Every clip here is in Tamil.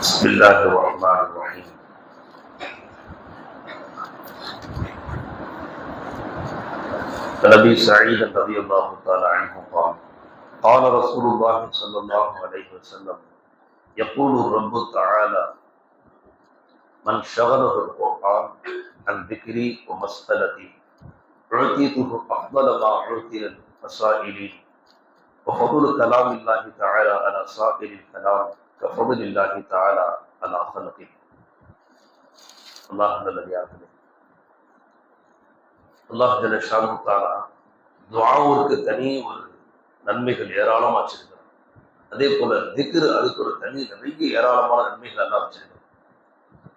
بسم الله الرحمن الرحيم. أبي سعيد رضي الله تعالى عنه قال قال رسول الله صلى الله عليه وسلم يقول الرب تعالى من شغله القرآن عن ذكري ومسألتي أعطيته أفضل ما أعطي المسائلين وفضل كلام الله تعالى على سائر الكلام كفضل الله تعالى على خلقه الله நல்லடியார்களே அல்லாஹ் ஜல ஷானு தாலா துவாவுக்கு தனி ஒரு நன்மைகள் ஏராளமா வச்சிருக்கிறார் அதே போல திக்ரு அதுக்கு ஒரு தனி நிறைய ஏராளமான நன்மைகள் எல்லாம் வச்சிருக்கிறார்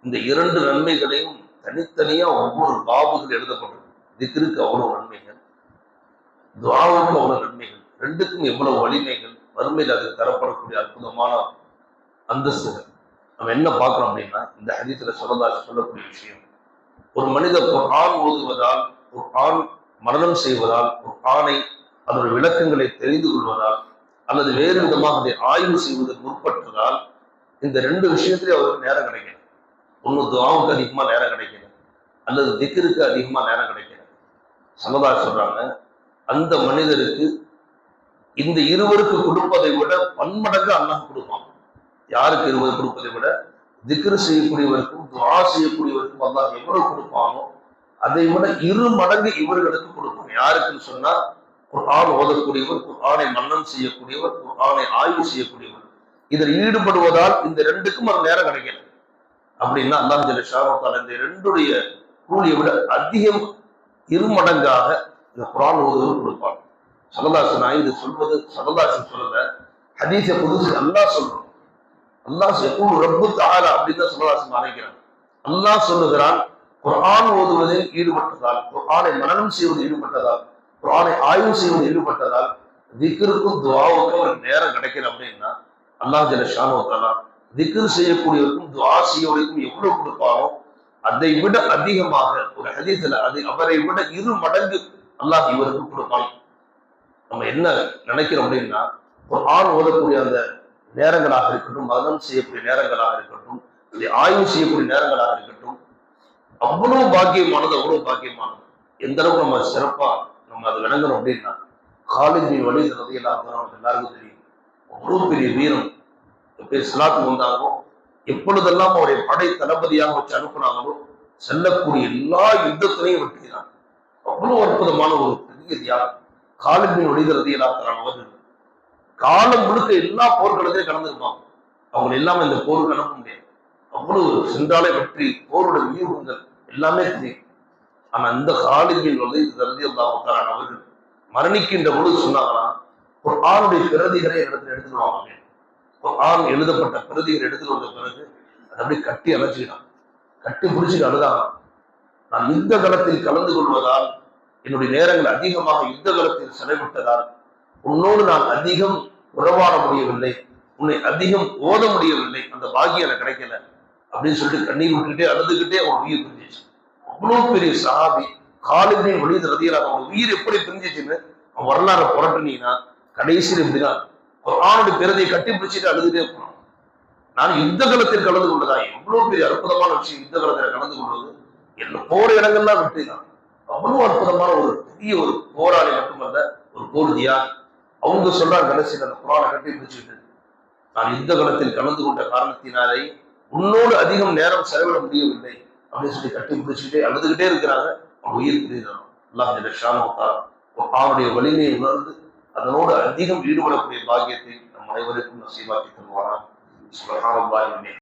இந்த இரண்டு நன்மைகளையும் தனித்தனியா ஒவ்வொரு பாபுகள் எழுதப்பட்டிருக்கு திக்ருக்கு அவ்வளவு நன்மைகள் துவாவுக்கு அவ்வளவு நன்மைகள் ரெண்டுக்கும் எவ்வளவு வலிமைகள் வறுமையில் அதுக்கு தரப்படக்கூடிய அற்புதமான அந்தஸ்துகள் நம்ம என்ன பார்க்குறோம் அப்படின்னா இந்த ஹதீத்துல சொல்லதா சொல்லக்கூடிய விஷயம். ஒரு மனிதர் ஒரு ஆண் ஓதுவதால் ஒரு ஆண் மரணம் செய்வதால் ஒரு ஆணை அதோட விளக்கங்களை தெரிந்து கொள்வதால் அல்லது வேறு விதமாக அதை ஆய்வு செய்வதற்கு முற்பட்டதால் இந்த ரெண்டு விஷயத்திலே அவருக்கு நேரம் கிடைக்கல. ஒன்று துவாவுக்கு அதிகமாக நேரம் கிடைக்கல. அல்லது திக்கிற்கு அதிகமாக நேரம் கிடைக்கல. சமதா சொல்றாங்க அந்த மனிதருக்கு இந்த இருவருக்கு கொடுப்பதை விட பன்மடங்கு அல்லாஹ் கொடுப்பான். யாருக்கு இருவர் கொடுப்பதை விட? திக்ரு செய்யக்கூடியவருக்கும் துவா செய்யக்கூடியவருக்கும் அல்லாஹ் எவ்வளவு கொடுப்பானோ அதை விட இரு மடங்கு இவர்களுக்கு கொடுப்பான். யாருக்குன்னு சொன்னா ஒரு ஆண் ஓதக்கூடியவர் ஒரு ஆணை மன்னன் செய்யக்கூடியவர் ஒரு ஆய்வு செய்யக்கூடியவர். இதில் ஈடுபடுவதால் இந்த ரெண்டுக்கும் ஒரு நேரம் கிடைக்கல. அப்படின்னா அல்லாஹ் ஜல்ல இந்த ரெண்டுடைய கூலியை விட அதிகம் இரு மடங்காக இந்த குரான் ஓதுவர் கொடுப்பான். சரதாசன் இது சொல்வது சரதாசன் சொல்லல. ஹதீச புதுசு அல்லா சொல்றோம் அல்லாஹ் எப்போ ரப்பு தாரா அப்படின்னு தான் சரதாசன் அழைக்கிறான் அல்லாஹ் சொல்லுகிறான் குரான் ஓதுவதில் ஈடுபட்டதால் குரானை மனநம் செய்வது ஈடுபட்டதால் குரானை ஆய்வு செய்வது ஈடுபட்டதால் திக்ருக்கும் துவாவுக்கும் ஒரு நேரம் கிடைக்கல அப்படின்னா அல்லாஹ் ஜல ஷானோ திக்ர் செய்யக்கூடியவருக்கும் துவா செய்யவருக்கும் எவ்வளவு கொடுப்பாரோ அதை விட அதிகமாக ஒரு ஹதீஸ்ல அது அவரை விட இரு மடங்கு அல்லாஹ் இவருக்கு கொடுப்பான். நம்ம என்ன நினைக்கிறோம் அப்படின்னா ஒரு ஆண் ஓதக்கூடிய அந்த நேரங்களாக இருக்கட்டும் மதம் செய்யக்கூடிய நேரங்களாக இருக்கட்டும் இதை ஆய்வு செய்யக்கூடிய நேரங்களாக இருக்கட்டும் அவ்வளவு பாக்கியமானது அவ்வளவு பாக்கியமானது. எந்த அளவுக்கு நம்ம சிறப்பா நம்ம அதை விளங்கணும் அப்படின்னா காலேஜ் வழி ரதையெல்லாம் எல்லாருக்கும் தெரியும். அவ்வளவு பெரிய வீரம் எப்படி சிலாத்து வந்தாங்களோ எப்பொழுதெல்லாம் அவருடைய படை தளபதியாக வச்சு அனுப்புனாங்களோ செல்லக்கூடிய எல்லா யுத்தத்திலையும் வெற்றிதான். அவ்வளவு அற்புதமான ஒரு பெரிய தியாகம். காலிபின் ஒளிகிறது எல்லாம் அவர்கள் காலம் முழுக்க எல்லா போர்களத்தையும் கலந்துருப்பாங்க அவங்க எல்லாமே இந்த போருக்கு அனுப்ப முடியாது. அவ்வளவு சென்றாலே வெற்றி போரோட வியூகங்கள் எல்லாமே தெரியும். ஆனா இந்த காலிபின் வந்து கருதி அவர்கள் மரணிக்கின்ற பொழுது சொன்னாங்கன்னா ஒரு ஆணுடைய பிரதிகளை இடத்துல எடுத்துட்டு வாங்க ஒரு ஆண் எழுதப்பட்ட பிரதிகள் எடுத்துட்டு வந்த பிறகு அதை அப்படியே கட்டி அழைச்சிக்கிட்டான் கட்டி பிடிச்சிட்டு அழுதான் நான் யுத்த களத்தில் கலந்து கொள்வதால் என்னுடைய நேரங்கள் அதிகமாக யுத்த காலத்தில் செலவிட்டதால் உன்னோடு நான் அதிகம் உறவாட முடியவில்லை உன்னை அதிகம் ஓத முடியவில்லை அந்த பாக்கியம் எனக்கு கிடைக்கல அப்படின்னு சொல்லிட்டு கண்ணீர் விட்டுக்கிட்டே அழுதுகிட்டே அவன் உயிர் பிரிஞ்சிச்சு. அவ்வளவு பெரிய சஹாபி காலிபின் வழி ரதியலாக அவன் உயிர் எப்படி பிரிஞ்சிச்சுன்னு அவன் வரலாறு புரட்டினீங்கன்னா கடைசியில் இப்படிதான் ஆணுடைய பிறதையை கட்டி பிடிச்சிட்டு அழுதுகிட்டே போனான். நான் யுத்த காலத்தில் கலந்து கொண்டதா? எவ்வளவு பெரிய அற்புதமான விஷயம் யுத்த காலத்தில் கலந்து கொள்வது? என்ன போற இடங்கள்லாம் விட்டுதான் அவ்வளவு அற்புதமான ஒரு பெரிய ஒரு போராளி மட்டுமல்ல ஒரு போர்தியா அவங்க சொல்றாங்க கடைசியில் அந்த புராண கட்டி பிடிச்சிட்டு நான் இந்த களத்தில் கலந்து கொண்ட காரணத்தினாலே உன்னோடு அதிகம் நேரம் செலவிட முடியவில்லை அப்படின்னு சொல்லி கட்டி பிடிச்சிட்டே அழுதுகிட்டே இருக்கிறாங்க. அவங்க உயிர் பிரிகிறான். அல்லாஹ் அவனுடைய வலிமையை உணர்ந்து அதனோடு அதிகம் ஈடுபடக்கூடிய பாக்கியத்தை நம் அனைவருக்கும் நசீவாக்கி தருவாராம் சுபஹானல்லாஹி